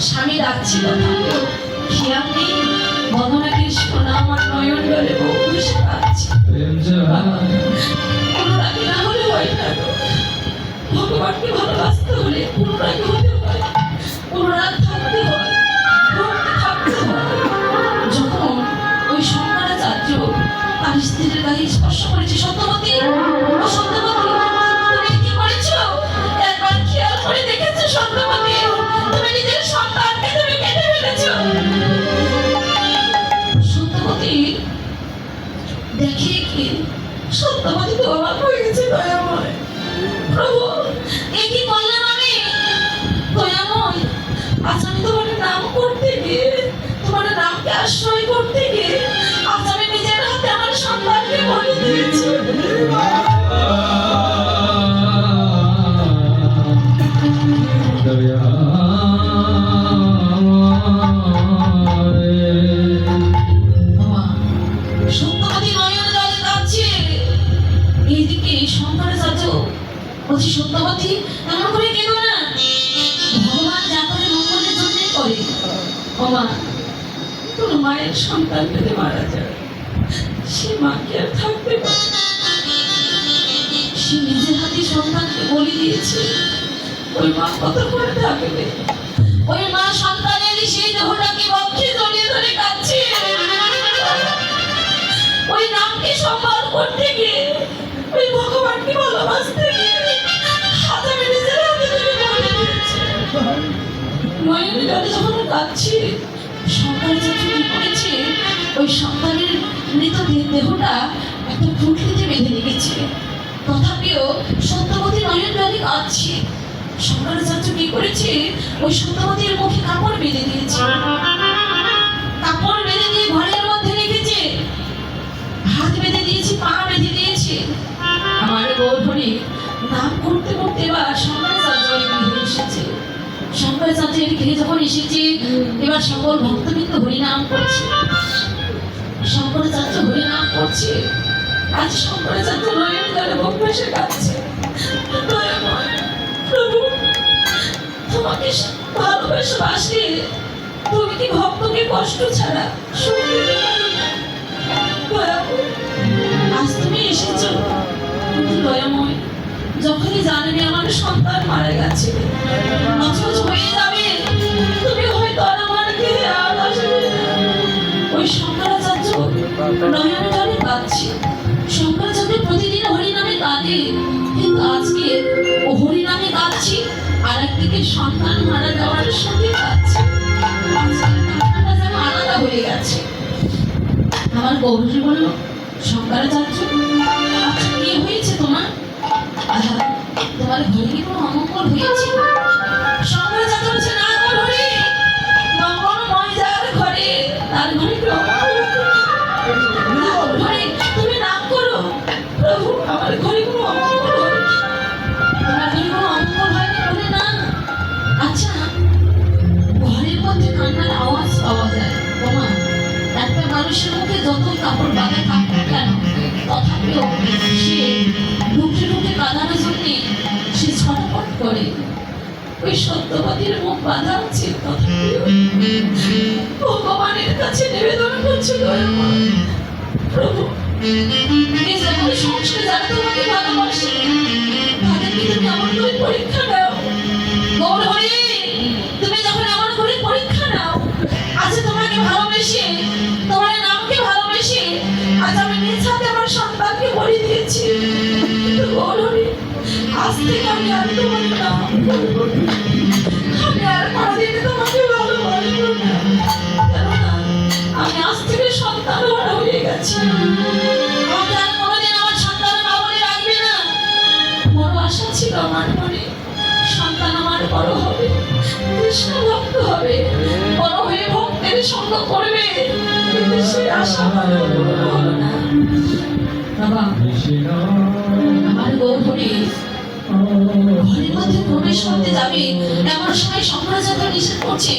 স্বামী রাখছিল তথাপিও খেয়াল নেই বদনাকে সোনা আমার নয়ন বলে ভেসে পাচ্ছি বলছি সত্যবতী এমন করে কেন না? ভগবান যা করে মঙ্গলের জন্যই করে। বাবা তোর মায়ের সন্তান যদি মারা যায় সে মা কি আর থাকতে পারে সে নিজের হাতে সন্তানকে বলি দিয়েছে। ওই মা কত করে থাকবে? ওই মা নয়ন জলে যখন কাঁদছি সন্তান যে কি করেছে, ওই সন্তানের মৃত দেহটা একটা পুটলিতে বেঁধে রেখেছে। তথাপিও সত্যবতী নয়ন জলে কাঁদছে। শঙ্করাচার্য কি করেছে, ওই সত্যবতীর মুখে কাপড় বেঁধে দিয়েছে। গৃহে যখন এসেছে, এবার সকল ভক্তবৃন্দ হরিনাম করছে। শঙ্করাচার্য হরিনাম করছে। আজ শঙ্করাচার্য নয়ন প্রভু, তোমাকে তুমি কি ভক্তকে কষ্ট ছাড়া আজ তুমি এসেছ। দয়াময়, যখনই জানবে আমার সন্তান মারা গেছে নচচ হয়ে কিন্তু আজকে ও হরিনামে কাঁদছি, আর একদিকে সন্তান মারা যাওয়ার সঙ্গে কাঁদছে। আলাদা হয়ে গেছে। আমার গৌরী বলল, শঙ্করাচার্য আচ্ছা কি হয়েছে তোমার? তোমার ঘরে কি কোনো অমঙ্গল হয়েছে? শঙ্করাচার্য বলছে, না কাপড় বাঁধা থাকুক কেন তথাপিও সে ঢুকে ঢুকে কাঁদানোর জন্যে সে ছটফট করে। ওই সত্যবাদীর মুখ বাঁধা আছে তথাপিও ভগবানের কাছে নিবেদন করছে প্রভু এই যেমন সংসারে যারা তোমাকে ভালোবাসে, তাদেরকে তুমি আমার পরীক্ষা হরি আজ আমি আর তোমার না। আমি আর কোনোদিন তোমাকে ভালোবাসবো না। আমি আজ থেকে সন্তান হারা হয়ে গেছি। আশা ছিল আমার মনে, সন্তান আমার বড় হবে, কৃষ্ণ ভক্ত হবে, বড় হয়ে ভক্তের সঙ্গ করবে। সে আশা আমার না। আমার গৌরী ঘরের মধ্যে প্রবেশ করতে যাবে এমন নিষেধ করছে।